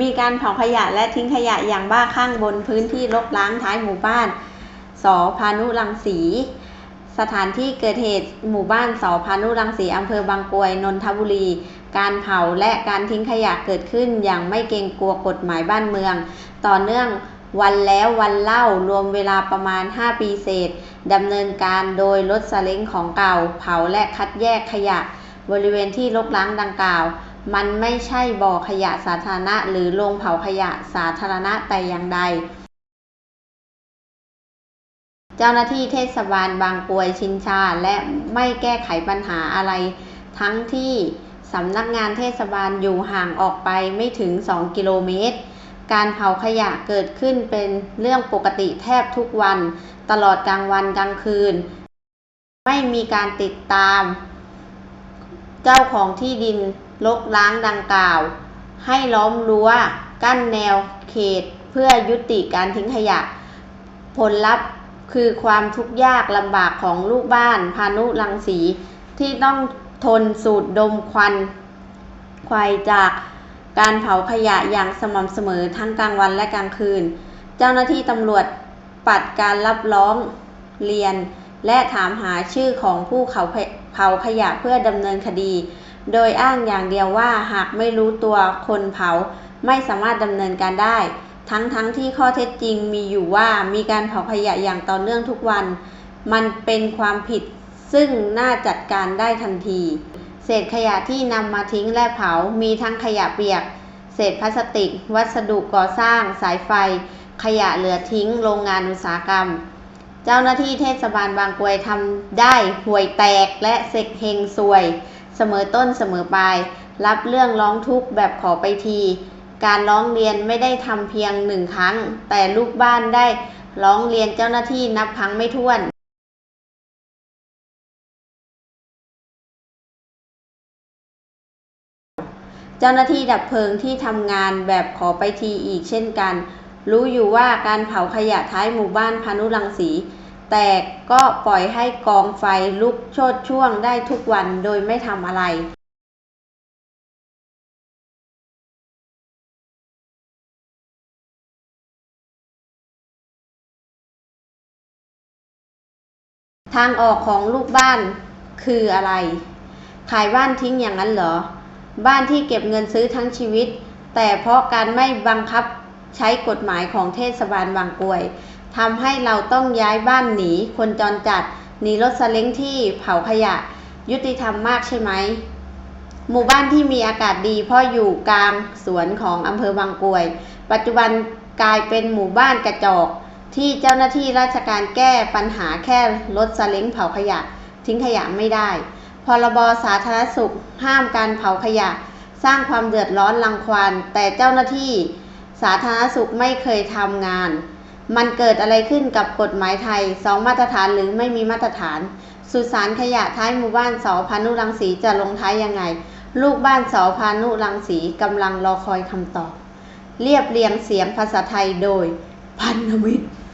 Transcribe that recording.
มีการเผาขยะและทิ้งขยะอย่างบ้าคลั่งบนพื้นที่รกร้างท้ายหมู่บ้านสพานุรังสี สถานที่เกิดเหตุหมู่บ้านสพานุรังสีอำเภอบางกรวยนนทบุรี การเผาและการทิ้งขยะเกิดขึ้นอย่างไม่เกรงกลัวกฎหมายบ้านเมือง ต่อเนื่องวันแล้ววันเล่ารวมเวลาประมาณ 5 ปีเศษดำเนินการโดยรถซาเล้งของเก่า เผาและคัดแยกขยะ บริเวณที่รกร้างดังกล่าว มันไม่ใช่บ่อขยะสาธารณะ หรือโรงเผาขยะสาธารณะแต่อย่างใด เจ้าหน้าที่เทศบาลบางกวยชินชา และไม่แก้ไขปัญหาอะไร ทั้งที่สำนักงานเทศบาลอยู่ห่างออกไปไม่ถึง 2 กิโลเมตร การเผาขยะเกิดขึ้นเป็นเรื่องปกติแทบทุกวัน ตลอดกลางวันกลางคืน ไม่มีการติดตาม เจ้าของที่ดิน รกร้างดังกล่าว ให้ล้อมรั้วกั้นแนวเขตเพื่อยุติการทิ้งขยะ ผลลัพธ์คือความทุกข์ยากลำบากของลูกบ้านพานุรังสีที่ต้องทนสูดดมควันควายจากการเผาขยะอย่างสม่ำเสมอทั้งกลางวันและกลางคืน เจ้าหน้าที่ตำรวจปัดการรับร้องเรียน และถามหาชื่อของผู้เผาขยะเพื่อดำเนินคดี โดยอ้างอย่างเดียวว่าหากไม่รู้ตัวคนเผาไม่สามารถดำเนินการได้ ทั้งทั้งที่ข้อเท็จจริงมีอยู่ว่ามีการเผาขยะอย่างต่อเนื่องทุกวัน มันเป็นความผิดซึ่งน่าจัดการได้ทันที เศษขยะที่นำมาทิ้งและเผา มีทั้งขยะเปียก เศษพลาสติก วัสดุก่อสร้าง สายไฟ ขยะเหลือทิ้ง โรงงานอุตสาหกรรม เจ้าหน้าที่เทศบาลบางกรวยทำได้ห่วยแตกและเสกเฮงซวย สมอต้นเสมอปลาย รับเรื่องร้องทุกข์แบบขอไปที การร้องเรียนไม่ได้ทำเพียงหนึ่งครั้ง แต่ลูกบ้านได้ร้องเรียนเจ้าหน้าที่นับครั้งไม่ถ้วนเจ้าหน้าที่ดับเพลิงที่ทำงานแบบขอไปทีอีกเช่นกัน รู้อยู่ว่าการเผาขยะท้ายหมู่บ้านพานุรังสี แต่ก็ปล่อยให้กองไฟลุกโชดช่วงได้ทุกวันโดยไม่ทำอะไรทางออกของลูกบ้านคืออะไร ขายบ้านทิ้งอย่างนั้นเหรอ บ้านที่เก็บเงินซื้อทั้งชีวิต แต่เพราะการไม่บังคับใช้กฎหมายของเทศบาลบางกรวย ทำให้เราต้องย้ายบ้านหนีคนจรจัดหนีรถสเล้งที่เผาขยะ ยุติธรรมมากใช่ไหม หมู่บ้านที่มีอากาศดีเพราะอยู่กลางสวนของอำเภอบางกรวย ปัจจุบันกลายเป็นหมู่บ้านกระจอก ที่เจ้าหน้าที่ราชการแก้ปัญหาแค่รถซาเล้งเผาขยะ ทิ้งขยะไม่ได้ พรบสาธารณสุขห้ามการเผาขยะ สร้างความเดือดร้อนรังควานแต่เจ้าหน้าที่สาธารณสุขไม่เคยทำงาน มันเกิดอะไรขึ้นกับกฎหมายไทยสองมาตรฐานหรือไม่มีมาตรฐาน สุสานขยะท้ายหมู่บ้านสอพานุรังสีจะลงท้ายยังไง ลูกบ้านสอพานุรังสีกำลังรอคอยคำตอบ เรียบเรียงเสียงภาษาไทยโดย พันธมิตร